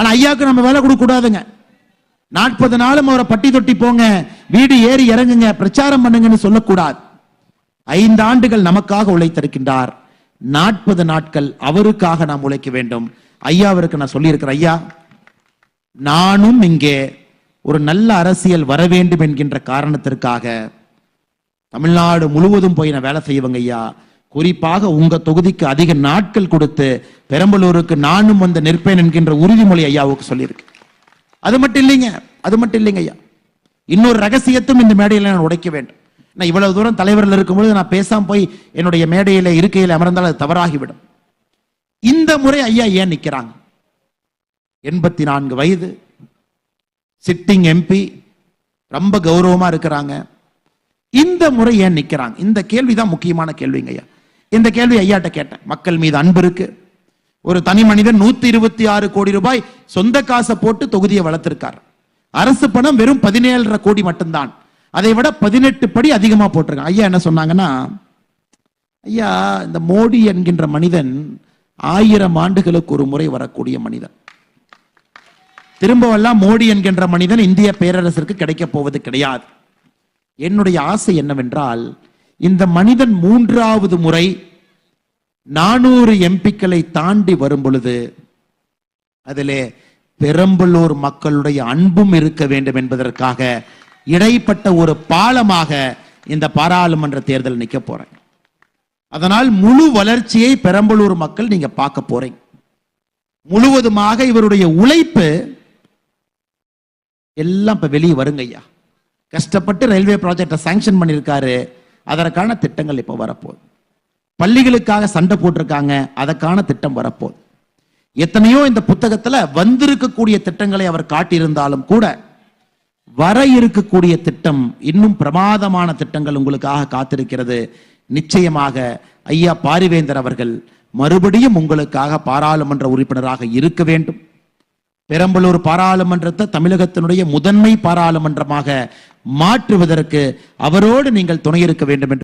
ஆனா ஐயாவுக்கு நம்ம வேலை கொடுக்க கூடாதுங்க. நாற்பது நாளும் அவரை பட்டி தொட்டி போங்க வீடு ஏறி இறங்குங்க பிரச்சாரம் பண்ணுங்கன்னு சொல்லக்கூடாது. ஐந்து ஆண்டுகள் நமக்காக உழைத்திருக்கின்றார். நாற்பது நாட்கள் அவருக்காக நாம் உழைக்க வேண்டும். ஐயாவிற்கு நான் சொல்லியிருக்கிறேன் ஐயா நானும் இங்கே ஒரு நல்ல அரசியல் வர வேண்டும் என்கின்ற காரணத்திற்காக தமிழ்நாடு முழுவதும் போய் நான் வேலை செய்வங்க ஐயா. குறிப்பாக உங்க தொகுதிக்கு அதிக நாட்கள் கொடுத்து பெரம்பலூருக்கு நானும் வந்து நிற்பேன் என்கின்ற உறுதிமொழி ஐயாவுக்கு சொல்லியிருக்கு. அது மட்டும் இல்லைங்க அது மட்டும் இல்லைங்க ஐயா. இன்னொரு ரகசியத்தும் இந்த மேடையில் நான் உடைக்க வேண்டும். நான் இவ்வளவு தூரம் தலைவர்கள் இருக்கும்பொழுது நான் பேசாம போய் என்னுடைய மேடையில் இருக்கையில் அமர்ந்தால் அது தவறாகிவிடும். இந்த முறை ஐயா ஏன் நிற்கிறாங்க? எண்பத்தி நான்கு வயது சிட்டிங் எம்பி ரொம்ப கௌரவமா இருக்கிறாங்க. இந்த முறை ஏன் நிற்கிறாங்க? இந்த கேள்வி தான் முக்கியமான கேள்விங்க ஐயா. இந்த கேள்வி ஐயாட்ட கேட்டேன். மக்கள் மீது அன்பு இருக்கு. ஒரு தனி மனிதன் நூத்தி இருபத்தி ஆறு கோடி ரூபாய் சொந்த காசை போட்டு தொகுதியை வளர்த்திருக்கார். அரசு பணம் வெறும் பதினேழரை கோடி மட்டும்தான். அதை விட பதினெட்டு படி அதிகமா போட்டிருக்காங்க. ஐயா என்ன சொன்னாங்கன்னா ஐயா இந்த மோடி என்கின்ற மனிதன் ஆயிரம் ஆண்டுகளுக்கு ஒரு முறை வரக்கூடிய மனிதன். திரும்பவெல்லாம் மோடி என்கின்ற மனிதன் இந்திய பேரரசிற்கு கிடைக்கப் போவது கிடையாது. என்னுடைய ஆசை என்னவென்றால் இந்த மனிதன் மூன்றாவது முறை நானூறு எம்பிக்களை தாண்டி வரும் பொழுது அதிலே பெரம்பலூர் மக்களுடைய அன்பும் இருக்க வேண்டும் என்பதற்காக இடைப்பட்ட ஒரு பாலமாக இந்த பாராளுமன்ற தேர்தல் நிற்க போறேன். அதனால் முழு வளர்ச்சியை பெரம்பலூர் மக்கள் நீங்க பார்க்க போறீங்க. முழுவதுமாக இவருடைய உழைப்பு எல்லாம் இப்ப வெளியே வருங்க ஐயா. கஷ்டப்பட்டு ரயில்வே ப்ராஜெக்டை சாங்ஷன் பண்ணியிருக்காரு. அதற்கான திட்டங்கள் இப்ப வரப்போகுது. பள்ளிகளுக்காக சண்டை போட்டிருக்காங்க அதற்கான திட்டம் வரப்போகுது. எத்தனையோ இந்த புத்தகத்துல வந்திருக்கக்கூடிய திட்டங்களை அவர் காட்டியிருந்தாலும் கூட வர இருக்கக்கூடிய திட்டம் இன்னும் பிரமாதமான திட்டங்கள் உங்களுக்காக காத்திருக்கிறது. நிச்சயமாக ஐயா பாரிவேந்தர் அவர்கள் மறுபடியும் உங்களுக்காக பாராளுமன்ற உறுப்பினராக இருக்க வேண்டும். பெரம்பலூர் பாராளுமன்றத்தை தமிழகத்தினுடைய முதன்மை பாராளுமன்றமாக மாற்றுவதற்கு அவரோடு நீங்கள் துணை இருக்க வேண்டும் என்று